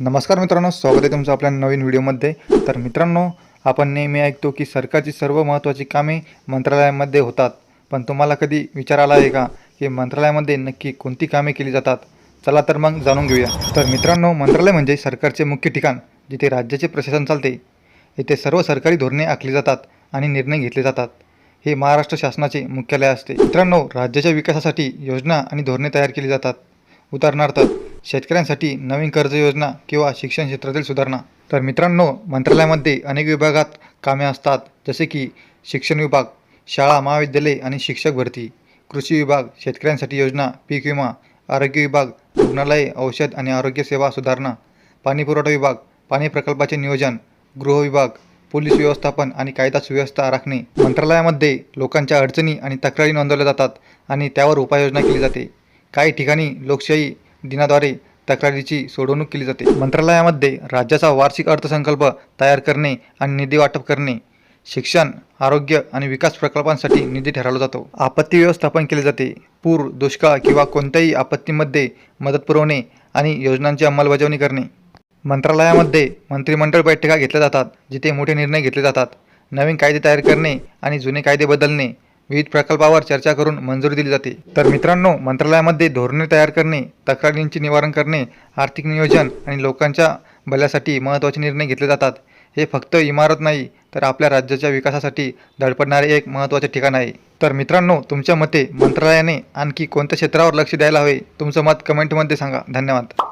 नमस्कार मित्रांनो स्वागत आहे तुमचं आपल्या नवीन व्हिडिओमध्ये. तर मित्रांनो आपण नेहमी ऐकतो की सरकारची सर्व महत्त्वाची कामे मंत्रालयामध्ये होतात. पण तुम्हाला कधी विचार आला आहे का की मंत्रालयामध्ये नक्की कोणती कामे केली जातात? चला तर मग जाणून घेऊया. तर मित्रांनो मंत्रालय म्हणजे सरकारचे मुख्य ठिकाण जिथे राज्याचे प्रशासन चालते. येथे सर्व सरकारी धोरणे आखली जातात आणि निर्णय घेतले जातात. हे महाराष्ट्र शासनाचे मुख्यालय असते. मित्रांनो राज्याच्या विकासासाठी योजना आणि धोरणे तयार केली जातात. उदाहरणार्थ शेतकऱ्यांसाठी नवीन कर्ज योजना किंवा शिक्षण क्षेत्रातील सुधारणा. तर मित्रांनो मंत्रालयामध्ये अनेक विभागात कामे असतात जसे की शिक्षण विभाग शाळा महाविद्यालय आणि शिक्षक भरती कृषी विभाग शेतकऱ्यांसाठी योजना पीक विमा आरोग्य विभाग रुग्णालये औषध आणि आरोग्य सेवा सुधारणा पाणी पुरवठा विभाग पाणी प्रकल्पाचे नियोजन गृह विभाग पोलीस व्यवस्थापन आणि कायदा सुव्यवस्था राखणे. मंत्रालयामध्ये लोकांच्या अडचणी आणि तक्रारी नोंदवल्या जातात आणि त्यावर उपाययोजना केली जाते. काही ठिकाणी लोकशाही दिनाद्वारे तक्रारीची सोडवणूक केली जाते. मंत्रालयामध्ये राज्याचा वार्षिक अर्थसंकल्प तयार करणे आणि निधी वाटप करणे शिक्षण आरोग्य आणि विकास प्रकल्पांसाठी निधी ठरवला जातो. आपत्ती व्यवस्थापन केले जाते. पूर दुष्काळ किंवा कोणत्याही आपत्तीमध्ये मदत पुरवणे आणि योजनांची अंमलबजावणी करणे. मंत्रालयामध्ये मंत्रिमंडळ बैठका घेतल्या जातात जिथे मोठे निर्णय घेतले जातात. नवीन कायदे तयार करणे आणि जुने कायदे बदलणे विविध प्रकल्पावर चर्चा करून मंजुरी दिली जाते. तर मित्रांनो मंत्रालयामध्ये धोरणे तयार करणे तक्रारींचे निवारण करणे आर्थिक नियोजन आणि लोकांच्या भल्यासाठी महत्त्वाचे निर्णय घेतले जातात. हे फक्त इमारत नाही तर आपल्या राज्याच्या विकासासाठी धडपडणारे एक महत्त्वाचे ठिकाण आहे. तर मित्रांनो तुमच्या मते मंत्रालयाने आणखी कोणत्या क्षेत्रावर लक्ष द्यायला हवे? तुमचं मत कमेंटमध्ये सांगा. धन्यवाद.